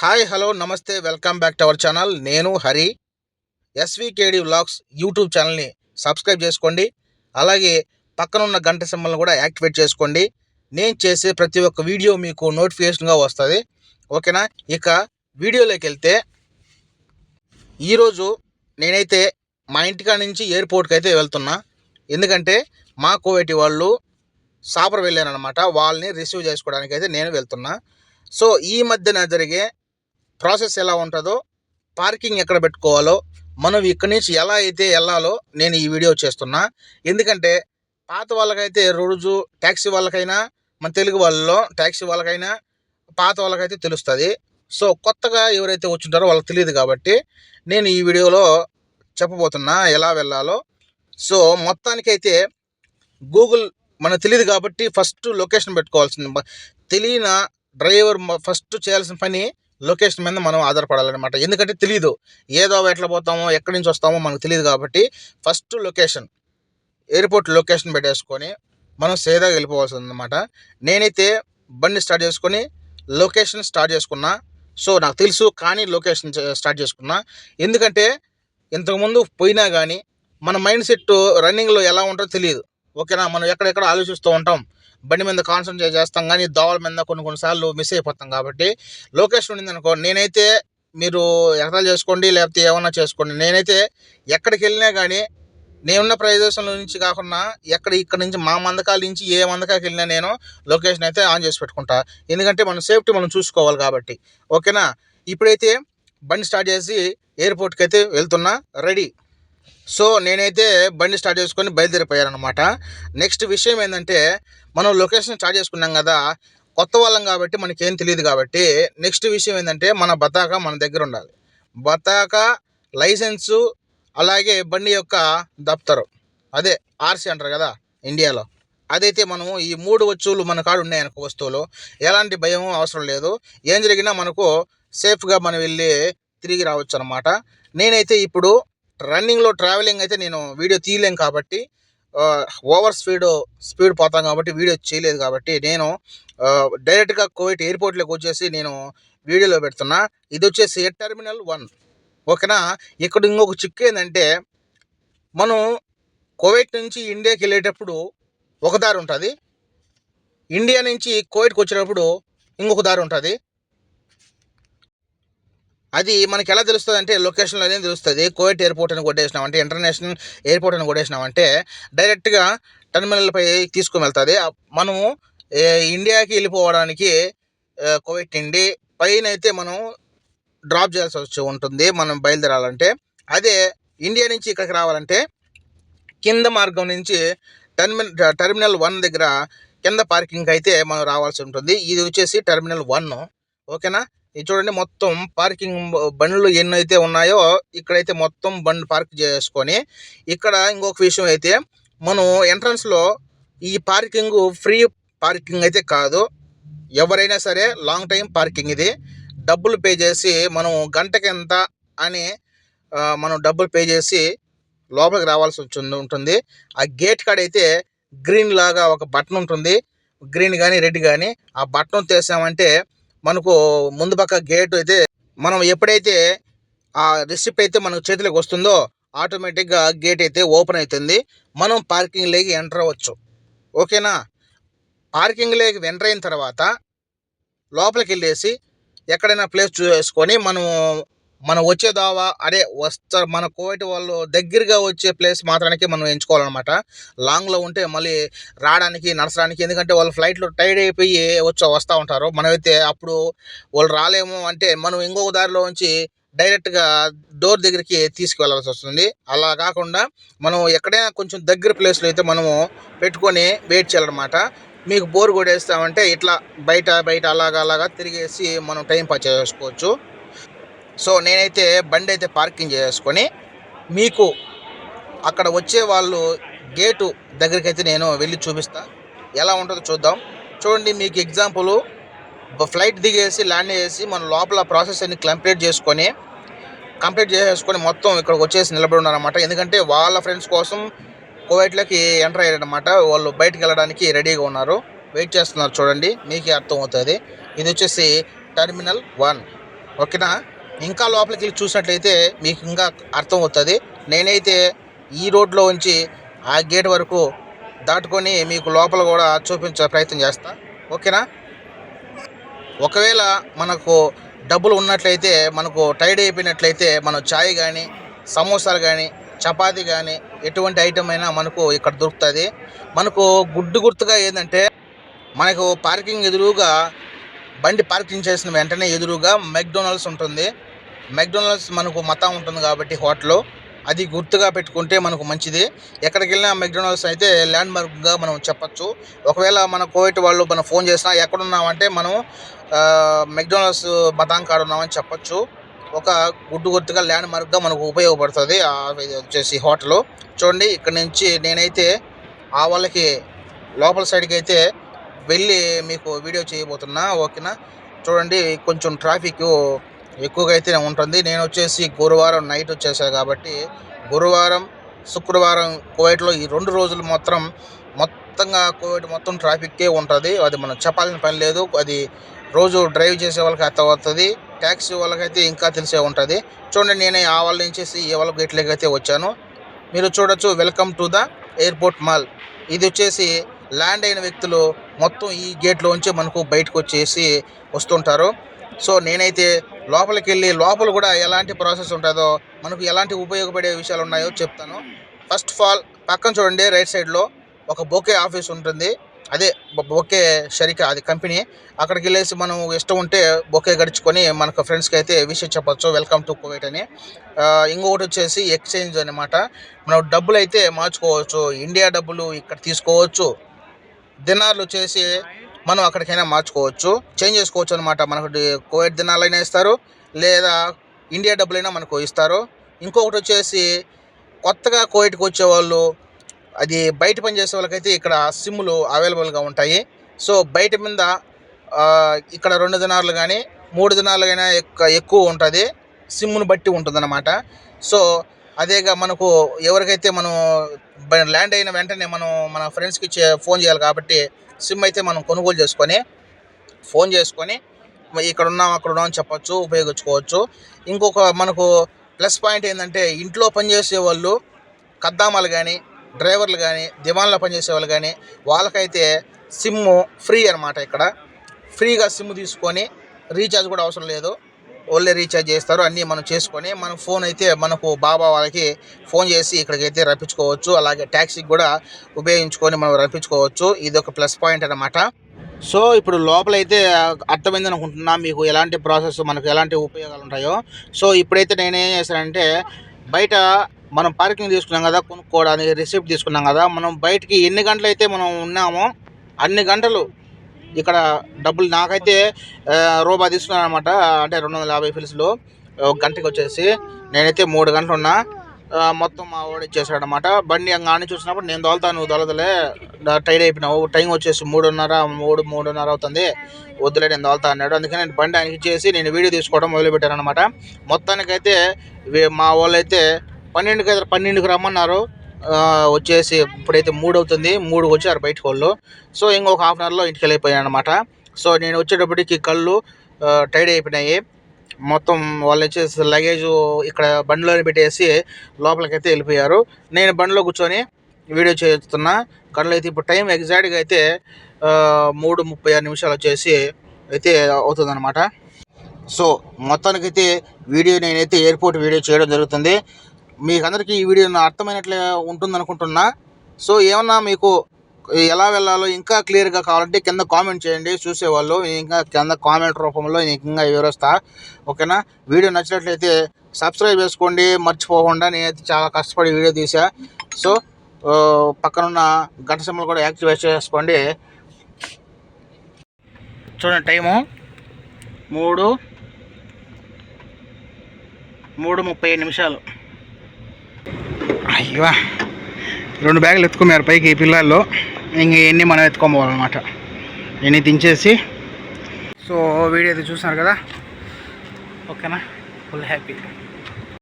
Hi hello నమస్తే welcome back to our channel. నేను Hari. S V K D vlogs YouTube ఛానల్ని subscribe చేసుకోండి. అలాగే పక్కన ఉన్న గంట సింబల్ని కూడా యాక్టివేట్ చేసుకోండి. నేను చేసే ప్రతి ఒక్క వీడియో మీకు నోటిఫికేషన్గా వస్తుంది. ఓకేనా? ఇక వీడియోలోకి వెళ్తే ఈరోజు నేనైతే మా ఇంటికాడ నుంచి ఎయిర్పోర్ట్కి అయితే వెళ్తున్నా. ఎందుకంటే మా కోవేటి వాళ్ళు సాపర్ వెళ్ళారనమాట వాళ్ళని రిసీవ్ చేసుకోవడానికి అయితే నేను వెళ్తున్నా. సో ఈ మధ్యన జరిగే ప్రాసెస్ ఎలా ఉంటుందో పార్కింగ్ ఎక్కడ పెట్టుకోవాలో మనం ఇక్కడి నుంచి ఎలా అయితే వెళ్ళాలో నేను ఈ వీడియో చేస్తున్నా. ఎందుకంటే పాత వాళ్ళకైతే రోజు ట్యాక్సీ వాళ్ళకైనా మన తెలుగు వాళ్ళలో ట్యాక్సీ వాళ్ళకైనా పాత వాళ్ళకైతే తెలుస్తుంది. సో కొత్తగా ఎవరైతే వచ్చింటారో వాళ్ళకి తెలియదు కాబట్టి నేను ఈ వీడియోలో చెప్పబోతున్నా ఎలా వెళ్ళాలో. సో మొత్తానికైతే గూగుల్ మనకు తెలియదు కాబట్టి ఫస్ట్ లొకేషన్ పెట్టుకోవాల్సింది. తెలియని డ్రైవర్ ఫస్ట్ చేయాల్సిన పని లొకేషన్ మీద మనం ఆధారపడాలన్నమాట. ఎందుకంటే తెలియదు ఏదో ఎట్లా పోతామో ఎక్కడి నుంచి వస్తామో మనకు తెలియదు కాబట్టి ఫస్ట్ లొకేషన్ ఎయిర్పోర్ట్ లొకేషన్ పెట్టేసుకొని మనం సేదాగా వెళ్ళిపోవాల్సింది అనమాట నేనైతే బండి స్టార్ట్ చేసుకొని లొకేషన్ స్టార్ట్ చేసుకున్నా. సో నాకు తెలుసు కానీ లొకేషన్ స్టార్ట్ చేసుకున్నా. ఎందుకంటే ఇంతకుముందు పోయినా కానీ మన మైండ్ సెట్ రన్నింగ్లో ఎలా ఉంటుందో తెలియదు ఓకేనా? మనం ఎక్కడెక్కడ ఆలోచిస్తూ ఉంటాం. బండి మీద కాన్సన్ట్రేట్ చేస్తాం కానీ దోవల మీద కొన్ని కొన్నిసార్లు మిస్ అయిపోతాం కాబట్టి లొకేషన్ ఉండింది అనుకో నేనైతే మీరు ఎక్కడ చేసుకోండి లేకపోతే ఏమన్నా చేసుకోండి. నేనైతే ఎక్కడికి వెళ్ళినా కానీ నేనున్న ప్రదేశంలో నుంచి కాకుండా ఎక్కడ ఇక్కడ నుంచి మా మందకాల నుంచి ఏ మందకాకి వెళ్ళినా నేను లొకేషన్ అయితే ఆన్ చేసి పెట్టుకుంటా. ఎందుకంటే మనం సేఫ్టీ మనం చూసుకోవాలి కాబట్టి. ఓకేనా? ఇప్పుడైతే బండి స్టార్ట్ చేసి ఎయిర్పోర్ట్కి అయితే వెళ్తున్నా. రెడీ సో నేనైతే బండి స్టార్ట్ చేసుకొని బయలుదేరిపోయాను అనమాట నెక్స్ట్ విషయం ఏంటంటే మనం లొకేషన్ స్టార్ట్ చేసుకున్నాం కదా కొత్త వాళ్ళం కాబట్టి మనకేం తెలియదు కాబట్టి నెక్స్ట్ విషయం ఏంటంటే మన బతాక మన దగ్గర ఉండాలి. బతాక లైసెన్సు అలాగే బండి యొక్క దప్తరు. అదే ఆర్సీ అంటారు కదా ఇండియాలో. అదైతే మనము ఈ మూడు వస్తువులు మన కాడు ఉన్నాయనుకో వస్తువులు. ఎలాంటి భయం అవసరం లేదు. ఏం జరిగినా మనకు సేఫ్గా మనం వెళ్ళి తిరిగి రావచ్చు అనమాట నేనైతే ఇప్పుడు రన్నింగ్లో ట్రావెలింగ్ అయితే నేను వీడియో తీయలేం కాబట్టి ఓవర్ స్పీడ్ స్పీడ్ పోతాం కాబట్టి వీడియో చేయలేదు కాబట్టి నేను డైరెక్ట్గా కోవిట్ ఎయిర్పోర్ట్లోకి వచ్చేసి నేను వీడియోలో పెడుతున్నా. ఇది వచ్చేసి టెర్మినల్ వన్. ఓకేనా? ఇక్కడ ఇంకొక చిక్కు ఏంటంటే మనం కోవిట్ నుంచి ఇండియాకి వెళ్ళేటప్పుడు ఒక దారి ఉంటుంది. ఇండియా నుంచి కోవిడ్కి వచ్చేటప్పుడు ఇంకొక దారి ఉంటుంది. అది మనకి ఎలా తెలుస్తుంది అంటే లొకేషన్లో అనేది తెలుస్తుంది. కోవిట్ ఎయిర్పోర్ట్ అని కొట్టేసినామంటే ఇంటర్నేషనల్ ఎయిర్పోర్ట్ అని కొట్టేసినామంటే డైరెక్ట్గా టెర్మినల్పై తీసుకుని వెళ్తుంది. మనము ఇండియాకి వెళ్ళిపోవడానికి కోవిట్ ఇండి పైన అయితే మనం డ్రాప్ చేయాల్సి వచ్చి ఉంటుంది మనం బయలుదేరాలంటే. అదే ఇండియా నుంచి ఇక్కడికి రావాలంటే కింద మార్గం నుంచి టర్మినల్ టెర్మినల్ వన్ దగ్గర కింద పార్కింగ్ అయితే మనం రావాల్సి ఉంటుంది. ఇది వచ్చేసి టెర్మినల్ వన్ ఓకేనా? ఇది చూడండి మొత్తం పార్కింగ్ బండ్లు ఎన్ని అయితే ఉన్నాయో ఇక్కడైతే మొత్తం బండ్ పార్క్ చేసుకొని ఇక్కడ ఇంకొక విషయం అయితే మనం ఎంట్రన్స్లో ఈ పార్కింగ్ ఫ్రీ పార్కింగ్ అయితే కాదు. ఎవరైనా సరే లాంగ్ టైం పార్కింగ్ ఇది. డబ్బులు పే చేసి మనం గంటకి ఎంత అని మనం డబ్బులు పే చేసి లోపలికి రావాల్సి వచ్చింది ఉంటుంది. ఆ గేట్ కాడ అయితే గ్రీన్ లాగా ఒక బటన్ ఉంటుంది. గ్రీన్ కానీ రెడ్ కానీ ఆ బటన్ తీసామంటే మనకు ముందు పక్క గేట్ అయితే మనం ఎప్పుడైతే ఆ రిసిప్ట్ అయితే మనకు చేతిలోకి వస్తుందో ఆటోమేటిక్గా గేట్ అయితే ఓపెన్ అవుతుంది. మనం పార్కింగ్ లేకి ఎంటర్ అవ్వచ్చు. ఓకేనా పార్కింగ్ లేకి ఎంటర్ అయిన తర్వాత లోపలికి వెళ్ళేసి ఎక్కడైనా ప్లేస్ చూసుకొని మనము మనం వచ్చే దావా అదే వస్తా మన కోవిడ్ వాళ్ళు దగ్గరగా వచ్చే ప్లేస్ మాత్రానికి మనం ఎంచుకోవాలన్నమాట. లాంగ్లో ఉంటే మళ్ళీ రావడానికి నడచడానికి ఎందుకంటే వాళ్ళు ఫ్లైట్లో టైర్డ్ అయిపోయి వచ్చి వస్తూ ఉంటారు. మనమైతే అప్పుడు వాళ్ళు రాలేము అంటే మనం ఇంకొక దారిలో ఉంచి డైరెక్ట్గా డోర్ దగ్గరికి తీసుకువెళ్ళాల్సి వస్తుంది. అలా కాకుండా మనం ఎక్కడైనా కొంచెం దగ్గర ప్లేస్లో అయితే మనము పెట్టుకొని వెయిట్ చేయాలన్నమాట. మీకు బోర్ కొట్టేస్తామంటే ఇట్లా బయట బయట అలాగా అలాగా తిరిగేసి మనం టైం పాస్ చేసుకోవచ్చు. సో నేనైతే బండి అయితే పార్కింగ్ చేసుకొని మీకు అక్కడ వచ్చే వాళ్ళు గేటు దగ్గరికి అయితే నేను వెళ్ళి చూపిస్తా. ఎలా ఉంటుందో చూద్దాం. చూడండి మీకు ఎగ్జాంపుల్. ఫ్లైట్ దిగేసి ల్యాండ్ చేసి మన లోపల ప్రాసెస్ అన్ని కంప్లీట్ చేసుకొని కంప్లీట్ చేసేసుకొని మొత్తం ఇక్కడికి వచ్చేసి నిలబడి ఉన్నారనమాట ఎందుకంటే వాళ్ళ ఫ్రెండ్స్ కోసం కోవైట్లోకి ఎంటర్ అయ్యారనమాట వాళ్ళు బయటకు వెళ్ళడానికి రెడీగా ఉన్నారు. వెయిట్ చేస్తున్నారు చూడండి. మీకే అర్థం అవుతుంది ఇది వచ్చేసి టెర్మినల్ వన్. ఓకేనా? ఇంకా లోపలికి వెళ్ళి చూసినట్లయితే మీకు ఇంకా అర్థం అవుతుంది. నేనైతే ఈ రోడ్లో ఉంచి ఆ గేట్ వరకు దాటుకొని మీకు లోపల కూడా చూపించే ప్రయత్నం చేస్తా. ఓకేనా? ఒకవేళ మనకు డబ్బులు ఉన్నట్లయితే మనకు టైడ్ అయిపోయినట్లయితే మనం చాయ్ కానీ సమోసాలు కానీ చపాతీ కానీ ఎటువంటి ఐటమ్ అయినా మనకు ఇక్కడ దొరుకుతుంది. మనకు గుడ్డు గుర్తుగా ఏంటంటే మనకు పార్కింగ్ ఎదురుగా బండి పార్కింగ్ చేసిన వెంటనే ఎదురుగా మెక్డొనాల్డ్స్ ఉంటుంది. మెక్డొనాల్డ్స్ మనకు మతం ఉంటుంది కాబట్టి హోటల్. అది గుర్తుగా పెట్టుకుంటే మనకు మంచిది. ఎక్కడికి వెళ్ళినా మెక్డొనాల్డ్స్ అయితే ల్యాండ్ మార్క్గా మనం చెప్పచ్చు. ఒకవేళ మన కోవిడ్ వాళ్ళు మనం ఫోన్ చేసినా ఎక్కడున్నామంటే మనం మెక్డొనాల్డ్స్ మతాం కాడ ఉన్నామని చెప్పొచ్చు. ఒక గుడ్డు గుర్తుగా ల్యాండ్ మార్క్గా మనకు ఉపయోగపడుతుంది. వచ్చేసి హోటల్. చూడండి ఇక్కడ నుంచి నేనైతే ఆ వాళ్ళకి లోపల సైడ్కి అయితే వెళ్ళి మీకు వీడియో చేయబోతున్నా ఓకేనా? చూడండి కొంచెం ట్రాఫిక్ ఎక్కువగా అయితే ఉంటుంది. నేను వచ్చేసి గురువారం నైట్ వచ్చేసాను కాబట్టి గురువారం శుక్రవారం కోవిడ్లో ఈ రెండు రోజులు మాత్రం మొత్తంగా కోవిడ్ మొత్తం ట్రాఫిక్కే ఉంటుంది. అది మనం చెప్పాల్సిన పని లేదు. అది రోజు డ్రైవ్ చేసే వాళ్ళకి అర్థమవుతుంది ట్యాక్సీ వాళ్ళకైతే ఇంకా తెలిసే ఉంటుంది. చూడండి నేను ఆ వాళ్ళ నుంచేసి ఈ వాళ్ళ గేట్లోకి అయితే వచ్చాను. మీరు చూడొచ్చు welcome to the airport mall. ఇది వచ్చేసి ల్యాండ్ అయిన వ్యక్తులు మొత్తం ఈ గేట్లోంచి మనకు బయటకు వచ్చేసి వస్తుంటారు. సో నేనైతే లోపలికి వెళ్ళి లోపల కూడా ఎలాంటి ప్రాసెస్ ఉంటుందో మనకు ఎలాంటి ఉపయోగపడే విషయాలు ఉన్నాయో చెప్తాను. ఫస్ట్ ఆఫ్ ఆల్ పక్కన చూడండి రైట్ సైడ్లో ఒక బొకే ఆఫీస్ ఉంటుంది. అదే బొకే షరిక అది కంపెనీ. అక్కడికి వెళ్ళేసి మనం ఇష్టం ఉంటే బొకే గడుచుకొని మనకు ఫ్రెండ్స్కి అయితే విషయం చెప్పొచ్చు. వెల్కమ్ టు కువైట్ అని. ఇంకొకటి వచ్చేసి ఎక్స్చేంజ్ అనమాట మనం డబ్బులు అయితే మార్చుకోవచ్చు. ఇండియా డబ్బులు ఇక్కడ తీసుకోవచ్చు. దినార్లు వచ్చేసి మనం అక్కడికైనా మార్చుకోవచ్చు. చేంజ్ చేసుకోవచ్చు అనమాట మనకు కోవిడ్ దినాలు దినాలైనా ఇస్తారు లేదా ఇండియా డబ్బులైనా మనకు ఇస్తారు. ఇంకొకటి వచ్చేసి కొత్తగా కోవిడ్కి వచ్చేవాళ్ళు అది బయట పని చేసే వాళ్ళకైతే ఇక్కడ సిమ్లు అవైలబుల్గా ఉంటాయి. సో బయట మీద ఇక్కడ రెండు దినాలు కానీ మూడు దినాలు కానీ ఎక్కువ ఎక్కువ ఉంటుంది. సిమ్ను బట్టి ఉంటుందన్నమాట. సో అదేగా మనకు ఎవరికైతే మనం ల్యాండ్ అయిన వెంటనే మనం మన ఫ్రెండ్స్కి చే ఫోన్ చేయాలి కాబట్టి సిమ్ అయితే మనం కొనుగోలు చేసుకొని ఫోన్ చేసుకొని ఇక్కడ ఉన్నాం అక్కడ ఉన్నాం అని చెప్పచ్చు ఉపయోగించుకోవచ్చు. ఇంకొక మనకు ప్లస్ పాయింట్ ఏంటంటే ఇంట్లో పనిచేసే వాళ్ళు కద్దామాలు కానీ డ్రైవర్లు కానీ దివాన్లో పనిచేసే వాళ్ళు కానీ వాళ్ళకైతే సిమ్ ఫ్రీ అనమాట ఇక్కడ. ఫ్రీగా సిమ్ తీసుకొని రీఛార్జ్ కూడా అవసరం లేదు. ఓన్లీ రీఛార్జ్ చేస్తారు. అన్నీ మనం చేసుకొని మన ఫోన్ అయితే మనకు బాబా వాళ్ళకి ఫోన్ చేసి ఇక్కడికి అయితే రప్పించుకోవచ్చు. అలాగే ట్యాక్సీకి కూడా ఉపయోగించుకొని మనం రప్పించుకోవచ్చు. ఇది ఒక ప్లస్ పాయింట్ అనమాట సో ఇప్పుడు లోపలైతే అర్థమైంది అనుకుంటున్నా మీకు ఎలాంటి ప్రాసెస్ మనకు ఎలాంటి ఉపయోగాలు ఉంటాయో. సో ఇప్పుడైతే నేనేం చేశానంటే బయట మనం పార్కింగ్ తీసుకున్నాం కదా కొనుక్కోవడానికి రిసిప్ట్ తీసుకున్నాం కదా మనం బయటికి ఎన్ని గంటలు అయితే మనం ఉన్నామో అన్ని గంటలు ఇక్కడ డబ్బులు నాకైతే రూపా రూపాయి తీసుకున్నాను అనమాట అంటే రెండు వందల యాభై ఫిల్స్లో ఒక గంటకి వచ్చేసి. నేనైతే మూడు గంటలు ఉన్నా మొత్తం మా వాడు ఇచ్చేసాడనమాట బండి అంగాని చూసినప్పుడు నేను తోలుతాను నువ్వు తోలదలే. టైడ్ అయిపోయినావు. టైం వచ్చేసి మూడున్నర మూడు మూడున్నర అవుతుంది. వద్దులే నేను తోలుతా అన్నాడు. అందుకని నేను బండి ఆయనకి ఇచ్చేసి నేను వీడియో తీసుకోవడం మొదలుపెట్టాను అనమాట మొత్తానికైతే మా వాళ్ళు అయితే పన్నెండుకి అయితే పన్నెండుకి రమ్మన్నారు. వచ్చేసి ఇప్పుడైతే మూడు అవుతుంది. మూడు వచ్చారు బయటకు వాళ్ళు. సో ఇంకొక హాఫ్ అన్ అవర్లో ఇంటికి వెళ్ళిపోయాను అనమాట సో నేను వచ్చేటప్పటికి కళ్ళు టైడ్ అయిపోయినాయి. మొత్తం వాళ్ళు వచ్చేసి లగేజ్ ఇక్కడ బండిలో పెట్టేసి లోపలికి అయితే వెళ్ళిపోయారు. నేను బండిలో కూర్చొని వీడియో చేస్తున్నా. కళ్ళు అయితే ఇప్పుడు టైం ఎగ్జాక్ట్గా అయితే మూడు ముప్పై ఆరు నిమిషాలు వచ్చేసి అయితే అవుతుందన్నమాట. సో మొత్తానికైతే వీడియో నేనైతే ఎయిర్పోర్ట్ వీడియో చేయడం జరుగుతుంది. మీకు అందరికీ ఈ వీడియో అర్థమైనట్లే ఉంటుంది అనుకుంటున్నా సో ఏమన్నా మీకు ఎలా వెళ్ళాలో ఇంకా క్లియర్గా కావాలంటే కింద కామెంట్ చేయండి. చూసేవాళ్ళు ఇంకా కింద కామెంట్ రూపంలో నేను ఇంకా వివరిస్తా. ఓకేనా? వీడియో నచ్చినట్లయితే సబ్స్క్రైబ్ చేసుకోండి. మర్చిపోకుండా నేనైతే చాలా కష్టపడి వీడియో తీసా. సో పక్కనున్న గంట సింబల్ కూడా యాక్టివేట్ చేసుకోండి. చూడండి టైము. మూడు మూడు ముప్పై నిమిషాలు. ఇవా రెండు బ్యాగులు ఎత్తుకున్నారు పైకి ఈ పిల్లల్లో. ఇంక ఇవన్నీ మనం ఎత్తుకోబోవాలన్నమాట. ఇవన్నీ దించేసి. సో వీడియో అయితే చూస్తున్నారు కదా? ఓకేనా? Full happy